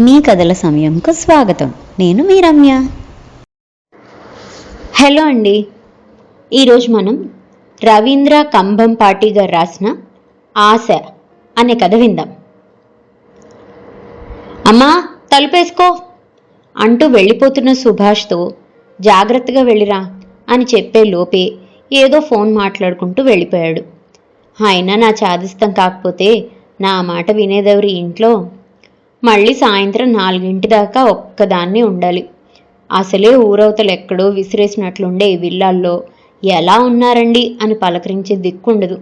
మీ కథల సమయంకు స్వాగతం. నేను మీ రమ్య హలో అండి. ఈరోజు మనం రవీంద్ర కంభం పాటి గారు రాసిన ఆశ అనే కథ విందాం. అమ్మా తలుపేసుకో అంటూ వెళ్ళిపోతున్న సుభాష్తో జాగ్రత్తగా వెళ్ళిరా అని చెప్పే లోపే ఏదో ఫోన్ మాట్లాడుకుంటూ వెళ్ళిపోయాడు. అయినా నా చాదిస్తం కాకపోతే నా మాట వినేదెవరి ఇంట్లో? మళ్ళీ సాయంత్రం నాలుగింటి దాకా ఒక్కదాన్నే ఉండాలి. అసలే ఊరవతలు ఎక్కడో విసిరేసినట్లుండే ఈ విల్లాల్లో ఎలా ఉన్నారండి అని పలకరించే దిక్కుండదు.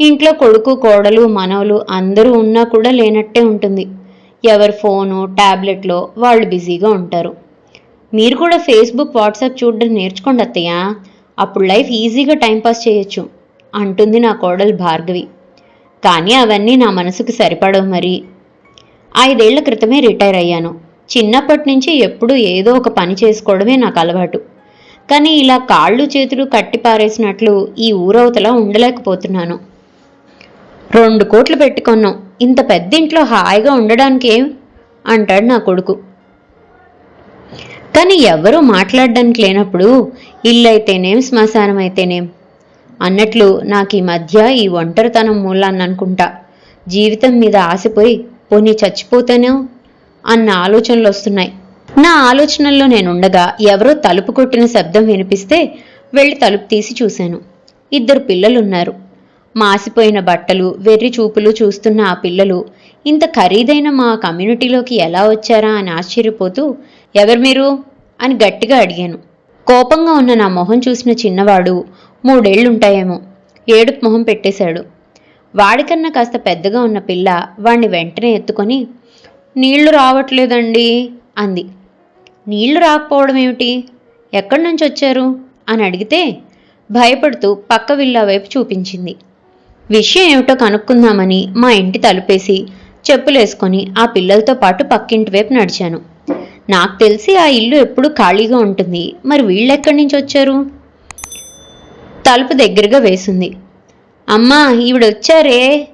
ఇంట్లో కొడుకు కోడలు మనవలు అందరూ ఉన్నా కూడా లేనట్టే ఉంటుంది. ఎవరి ఫోను ట్యాబ్లెట్లో వాళ్ళు బిజీగా ఉంటారు. మీరు కూడా ఫేస్బుక్ వాట్సాప్ చూడడం నేర్చుకోండి అత్తయ్య. అప్పుడు లైఫ్ ఈజీగా టైంపాస్ చేయొచ్చు అంటుంది నా కోడలు భార్గవి. కానీ అవన్నీ నా మనసుకు సరిపడవు మరి. ఐదేళ్ళ క్రితమే రిటైర్ అయ్యాను. చిన్నప్పటి నుంచి ఎప్పుడూ ఏదో ఒక పని చేసుకోవడమే నాకు అలవాటు. కానీ ఇలా కాళ్ళు చేతులు కట్టి పారేసినట్లు ఈ ఊరవతల ఉండలేకపోతున్నాను. రెండు కోట్లు పెట్టుకున్నాం. ఇంత పెద్ద ఇంట్లో హాయిగా ఉండడానికి ఏం? అంటాడు నా కొడుకు. కానీ ఎవరూ మాట్లాడడానికి లేనప్పుడు ఇల్లు అయితేనేం శ్మశానం అయితేనేం? అన్నట్లు నాకు ఈ మధ్య ఈ ఒంటరితనం మూలాన్ని అనుకుంటా జీవితం మీద ఆశపోయి పోనీ చచ్చిపోతానో? అన్న ఆలోచనలు వస్తున్నాయి. నా ఆలోచనల్లో నేనుండగా ఎవరో తలుపు కొట్టిన శబ్దం వినిపిస్తే వెళ్ళి తలుపు తీసి చూశాను. ఇద్దరు పిల్లలున్నారు. మాసిపోయిన బట్టలు వెర్రి చూపులు చూస్తున్న ఆ పిల్లలు ఇంత ఖరీదైన మా కమ్యూనిటీలోకి ఎలా వచ్చారా అని ఆశ్చర్యపోతూ ఎవరు మీరు? అని గట్టిగా అడిగాను. కోపంగా ఉన్న నా మొహం చూసిన చిన్నవాడు మూడేళ్ళుంటాయేమో. ఏడుపు మొహం పెట్టేశాడు. వాడికన్నా కాస్త పెద్దగా ఉన్న పిల్ల వాణ్ణి వెంటనే ఎత్తుకొని నీళ్ళు రావట్లేదండి అంది. నీళ్ళు రాకపోవడం ఏమిటి? ఎక్కడి నుంచి వచ్చారు? అని అడిగితే భయపడుతూ పక్క విల్లా వైపు చూపించింది. విషయం ఏమిటో కనుక్కుందామని మా ఇంటి తలుపేసి చెప్పులేసుకొని ఆ పిల్లలతో పాటు పక్కింటి వైపు నడిచాను. నాకు తెలిసి ఆ ఇల్లు ఎప్పుడూ ఖాళీగా ఉంటుంది. మరి వీళ్ళెక్కడి నుంచి వచ్చారు? తలుపు దగ్గరగా వేసింది. అమ్మా ఈవిడొచ్చారే?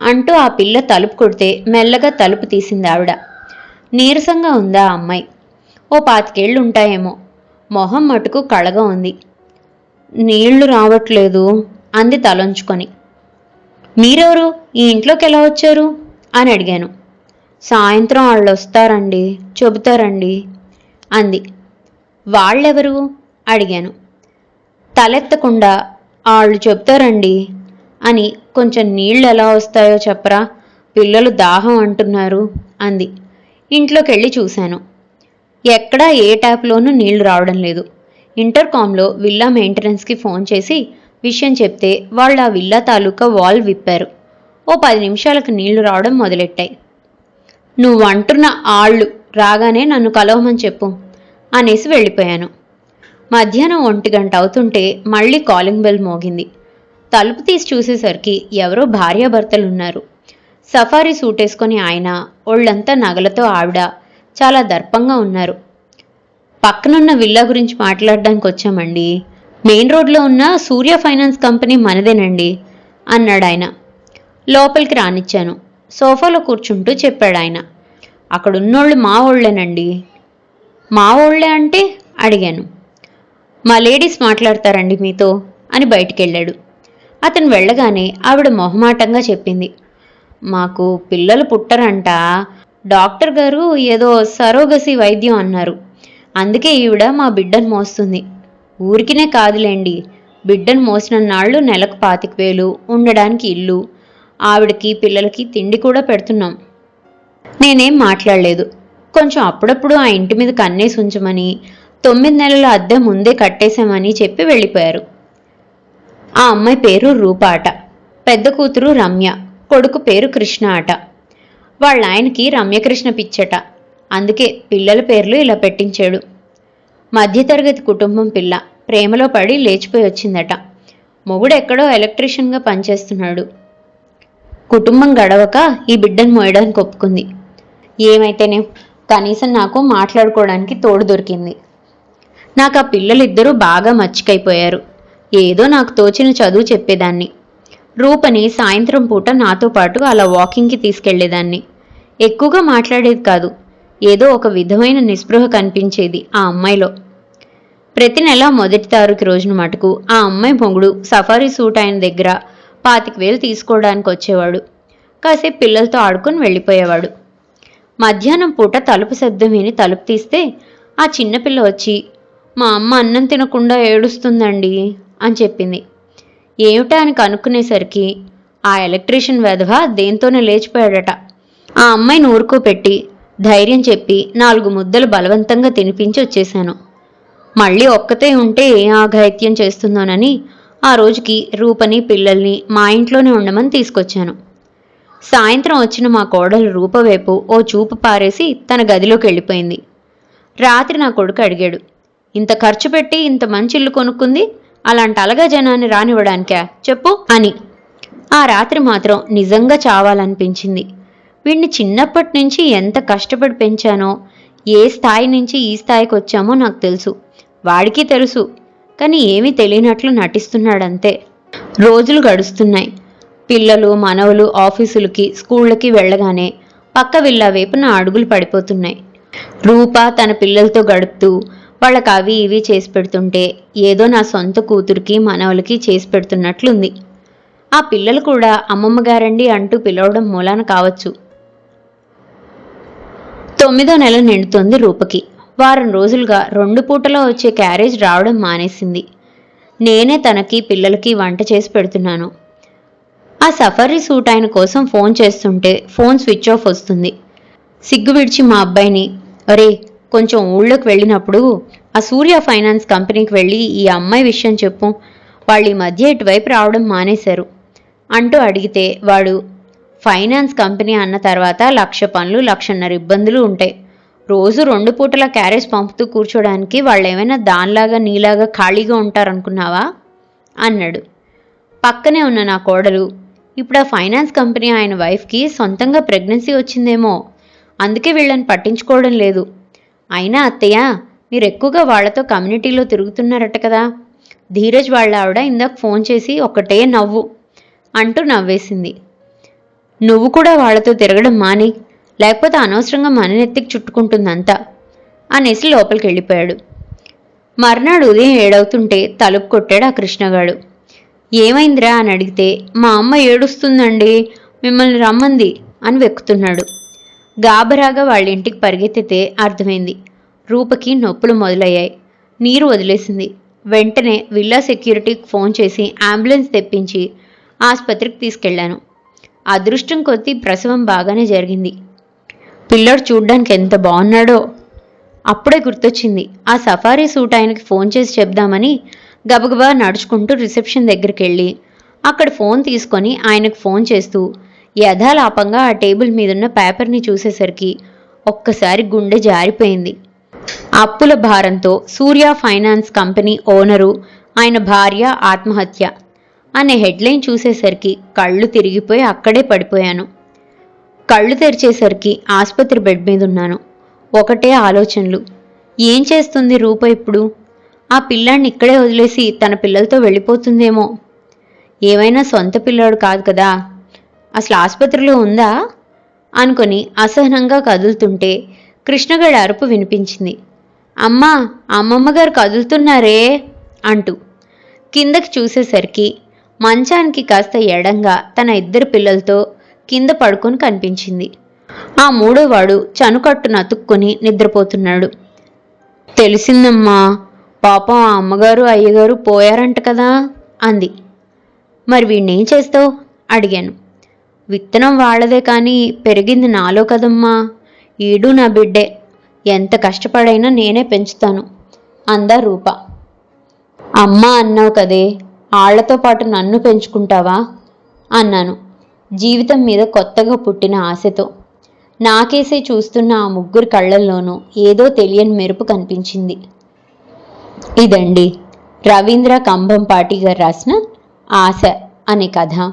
అంటూ ఆ పిల్ల తలుపు కొడితే మెల్లగా తలుపు తీసింది ఆవిడ. నీరసంగా ఉందా ఆ అమ్మాయి? ఓ పాతికేళ్ళు ఉంటాయేమో మొహం మటుకు కళగా ఉంది. నీళ్ళు రావట్లేదు అంది తలంచుకొని. మీరెవరు? ఈ ఇంట్లోకి ఎలా వచ్చారు? అని అడిగాను. సాయంత్రం వాళ్ళు వస్తారండి చెబుతారండి అంది. వాళ్ళెవరు? అడిగాను. తలెత్తకుండా వాళ్ళు చెప్తారండి అని కొంచెం నీళ్ళు ఎలా వస్తాయో చెప్పరా? పిల్లలు దాహం అంటున్నారు అంది. ఇంట్లోకి వెళ్ళి చూశాను. ఎక్కడా ఏ ట్యాప్లోనూ నీళ్ళు రావడం లేదు. ఇంటర్కామ్లో విల్లా మెయింటెనెన్స్కి ఫోన్ చేసి విషయం చెప్తే వాళ్ళు ఆ విల్లా తాలూకా వాల్ విప్పారు. ఓ పది నిమిషాలకు నీళ్ళు రావడం మొదలెట్టాయి. నువ్వు అంటున్న ఆళ్ళు రాగానే నన్ను కలవమని చెప్పు అనేసి వెళ్ళిపోయాను. మధ్యాహ్నం ఒంటి గంట అవుతుంటే మళ్ళీ కాలింగ్ బెల్ మోగింది. తలుపు తీసి చూసేసరికి ఎవరో భార్యాభర్తలున్నారు. సఫారీ సూట్ వేసుకొని ఆయన ఒళ్ళంతా నగలతో ఆవిడ చాలా దర్పంగా ఉన్నారు. పక్కనున్న విల్లా గురించి మాట్లాడడానికి వచ్చామండి. మెయిన్ రోడ్లో ఉన్న సూర్య ఫైనాన్స్ కంపెనీ మనదేనండి అన్నాడు ఆయన. లోపలికి రానిచ్చాను. సోఫాలో కూర్చుంటూ చెప్పాడు ఆయన. అక్కడున్నోళ్ళు మా ఓళ్ళేనండి మా ఓళ్ళే అంటే అడిగాను. మా లేడీస్ మాట్లాడతారండి మీతో అని బయటికెళ్ళాడు. అతను వెళ్ళగానే ఆవిడ మొహమాటంగా చెప్పింది. మాకు పిల్లలు పుట్టరంట. డాక్టర్ గారు ఏదో సరోగసి వైద్యం అన్నారు. అందుకే ఈవిడ మా బిడ్డను మోస్తుంది. ఊరికినే కాదులేండి. బిడ్డను మోసిన నాళ్ళు నెలకు పాతిక వేలు ఉండడానికి ఇల్లు. ఆవిడకి పిల్లలకి తిండి కూడా పెడుతున్నాం. నేనేం మాట్లాడలేదు. కొంచెం అప్పుడప్పుడు ఆ ఇంటి మీద కన్నేసి ఉంచమని తొమ్మిది నెలల అద్దె ముందే కట్టేశామని చెప్పి వెళ్ళిపోయారు. ఆ అమ్మాయి పేరు రూప అట పెద్ద కూతురు రమ్య. కొడుకు పేరు కృష్ణ అట. వాళ్ళ ఆయనకి రమ్యకృష్ణ పిచ్చట. అందుకే పిల్లల పేర్లు ఇలా పెట్టించాడు. మధ్యతరగతి కుటుంబం పిల్ల. ప్రేమలో పడి లేచిపోయి వచ్చిందట. మొగుడు ఎక్కడో ఎలక్ట్రీషియన్గా పనిచేస్తున్నాడు. కుటుంబం గడవక ఈ బిడ్డను మోయడానికి ఒప్పుకుంది. ఏమైతేనే? కనీసం నాకు మాట్లాడుకోవడానికి తోడు దొరికింది. నాకు ఆ పిల్లలిద్దరూ బాగా మచ్చికైపోయారు. ఏదో నాకు తోచిన చదువు చెప్పేదాన్ని. రూపని సాయంత్రం పూట నాతో పాటు అలా వాకింగ్కి తీసుకెళ్ళేదాన్ని ఎక్కువగా మాట్లాడేది కాదు ఏదో ఒక విధమైన నిస్పృహ కనిపించేది ఆ అమ్మాయిలో. ప్రతి నెల మొదటి తారీఖు రోజున మటుకు ఆ అమ్మాయి మొగుడు సఫారీ సూట్ ఆయన దగ్గర పాతిక వేలు తీసుకోవడానికి వచ్చేవాడు. కాసేపు పిల్లలతో ఆడుకొని వెళ్ళిపోయేవాడు. మధ్యాహ్నం పూట తలుపు శబ్దం విని తలుపు తీస్తే ఆ చిన్నపిల్ల వచ్చి మా అమ్మ అన్నం తినకుండా ఏడుస్తుందండి. అని చెప్పింది. ఏమిటా అని కనుక్కునేసరికి ఆ ఎలక్ట్రీషియన్ వెధవ దేంతోనే లేచిపోయాడట. ఆ అమ్మాయిని ఊరుకోపెట్టి ధైర్యం చెప్పి నాలుగు ముద్దలు బలవంతంగా తినిపించి వచ్చేశాను. మళ్ళీ ఒక్కతే ఉంటే ఏ ఆఘాయిత్యం చేస్తుందోనని ఆ రోజుకి రూపని పిల్లల్ని మా ఇంట్లోనే ఉండమని తీసుకొచ్చాను. సాయంత్రం వచ్చిన మా కోడలు రూప వైపు ఓ చూపు పారేసి తన గదిలోకి వెళ్ళిపోయింది. రాత్రి నా కొడుకు అడిగాడు ఇంత ఖర్చు పెట్టి ఇంత మంచి ఇల్లు కొనుక్కుంది? అలాంటి అలగా జనాన్ని రానివ్వడానికా? చెప్పు అని. ఆ రాత్రి మాత్రం నిజంగా చావాలనిపించింది. వీడిని చిన్నప్పటి నుంచి ఎంత కష్టపడి పెంచానో ఏ స్థాయి నుంచి ఈ స్థాయికి వచ్చామో నాకు తెలుసు. వాడికి తెలుసు. కానీ ఏమీ తెలియనట్లు నటిస్తున్నాడంతే. రోజులు గడుస్తున్నాయి. పిల్లలు మనవలు ఆఫీసులకి స్కూళ్ళకి వెళ్ళగానే పక్క విల్లా వైపున అడుగులు పడిపోతున్నాయి. రూప తన పిల్లలతో గడుపుతూ వాళ్ళకి అవి ఇవి చేసి పెడుతుంటే ఏదో నా సొంత కూతురికి మనవలకి చేసి పెడుతున్నట్లుంది. ఆ పిల్లలు కూడా అమ్మమ్మ గారండి అంటూ పిలవడం మూలాన కావచ్చు. తొమ్మిదో నెల నిండుతోంది రూపకి. వారం రోజులుగా రెండు పూటలో వచ్చే క్యారేజ్ రావడం మానేసింది. నేనే తనకి పిల్లలకి వంట చేసి పెడుతున్నాను. ఆ సఫరీ సూట్ ఆయన కోసం ఫోన్ చేస్తుంటే ఫోన్ స్విచ్ ఆఫ్ వస్తుంది. సిగ్గు విడిచి మా అబ్బాయిని అరే కొంచెం ఊళ్ళోకి వెళ్ళినప్పుడు ఆ సూర్య ఫైనాన్స్ కంపెనీకి వెళ్ళి ఈ అమ్మాయి విషయం చెప్పు. వాళ్ళు ఈ మధ్య ఇటువైపు రావడం మానేశారు. అంటూ అడిగితే వాడు ఫైనాన్స్ కంపెనీ అన్న తర్వాత లక్ష పనులు లక్షన్నర ఇబ్బందులు ఉంటాయి. రోజు రెండు పూటల క్యారేజ్ పంపుతూ కూర్చోడానికి వాళ్ళు ఏమైనా దానిలాగా నీలాగా ఖాళీగా ఉంటారనుకున్నావా? అన్నాడు. పక్కనే ఉన్న నా కోడలు ఇప్పుడు ఆ ఫైనాన్స్ కంపెనీ ఆయన వైఫ్కి సొంతంగా ప్రెగ్నెన్సీ వచ్చిందేమో. అందుకే వీళ్ళని పట్టించుకోవడం లేదు. అయినా అత్తయ్య మీరు ఎక్కువగా వాళ్ళతో కమ్యూనిటీలో తిరుగుతున్నారట కదా. ధీరజ్ వాళ్ళ ఆవిడ ఇందాక ఫోన్ చేసి ఒకటే నవ్వు అంటూ నవ్వేసింది. నువ్వు కూడా వాళ్ళతో తిరగడం మాని లేకపోతే అనవసరంగా మననెత్తికి చుట్టుకుంటుందంతా అనేసి లోపలికి వెళ్ళిపోయాడు మర్నాడు ఉదయం ఏడవుతుంటే తలుపు కొట్టాడు ఆ కృష్ణగాడు. ఏమైందిరా అని అడిగితే మా అమ్మ ఏడుస్తుందండి మిమ్మల్ని రమ్మంది అని వెక్కుతున్నాడు. గాబరాగా వాళ్ళ ఇంటికి పరిగెత్తితే అర్థమైంది. రూపకి నొప్పులు మొదలయ్యాయి. నీరు వదిలేసింది. వెంటనే విల్లా సెక్యూరిటీకి ఫోన్ చేసి అంబులెన్స్ తెప్పించి ఆసుపత్రికి తీసుకెళ్ళాను. అదృష్టం కొద్దీ ప్రసవం బాగానే జరిగింది. పిల్లడు చూడ్డానికి ఎంత బాగున్నాడో. అప్పుడే గుర్తొచ్చింది. ఆ సఫారీ సూట్ ఆయనకి ఫోన్ చేసి చెప్దామని గబగబా నడుచుకుంటూ రిసెప్షన్ దగ్గరికి వెళ్ళి అక్కడ ఫోన్ తీసుకొని ఆయనకు ఫోన్ చేస్తూ యథాలాపంగా ఆ టేబుల్ మీదున్న పేపర్ని చూసేసరికి ఒక్కసారి గుండె జారిపోయింది. అప్పుల భారంతో సూర్య ఫైనాన్స్ కంపెనీ ఓనరు ఆయన భార్య ఆత్మహత్య అనే హెడ్లైన్ చూసేసరికి కళ్ళు తిరిగిపోయి అక్కడే పడిపోయాను. కళ్ళు తెరిచేసరికి ఆసుపత్రి బెడ్ మీద ఉన్నాను ఒకటే ఆలోచనలు. ఏం చేస్తుంది రూప ఇప్పుడు? ఆ పిల్లాడిని ఇక్కడే వదిలేసి తన పిల్లలతో వెళ్ళిపోతుందేమో? ఏమైనా సొంత పిల్లాడు కాదు కదా. అసలు ఆసుపత్రిలో ఉందా? అనుకొని అసహనంగా కదులుతుంటే కృష్ణగడి అరుపు వినిపించింది. అమ్మా అమ్మమ్మ గారు కదులుతున్నారే అంటూ కిందకి చూసేసరికి మంచానికి కాస్త ఎడంగా తన ఇద్దరు పిల్లలతో కింద పడుకొని కనిపించింది. ఆ మూడోవాడు చనుకట్టును అతుక్కొని నిద్రపోతున్నాడు. తెలిసిందమ్మా పాపం ఆ అమ్మగారు అయ్యగారు పోయారంట కదా అంది. మరి వీణ్ణేం చేస్తావు? అడిగాను. విత్తనం వాళ్ళదే కానీ పెరిగింది నాలో కదమ్మా. ఈడు నా బిడ్డే. ఎంత కష్టపడైనా నేనే పెంచుతాను. అందా రూప. అమ్మ అన్నావు కదే ఆళ్ళతో పాటు నన్ను పెంచుకుంటావా? అన్నాను జీవితం మీద కొత్తగా పుట్టిన ఆశతో. నాకేసే చూస్తున్న ఆ ముగ్గురు కళ్ళల్లోనూ ఏదో తెలియని మెరుపు కనిపించింది. ఇదండి రవీంద్ర కంభంపాటి గారు రాసిన ఆశ అనే కథ.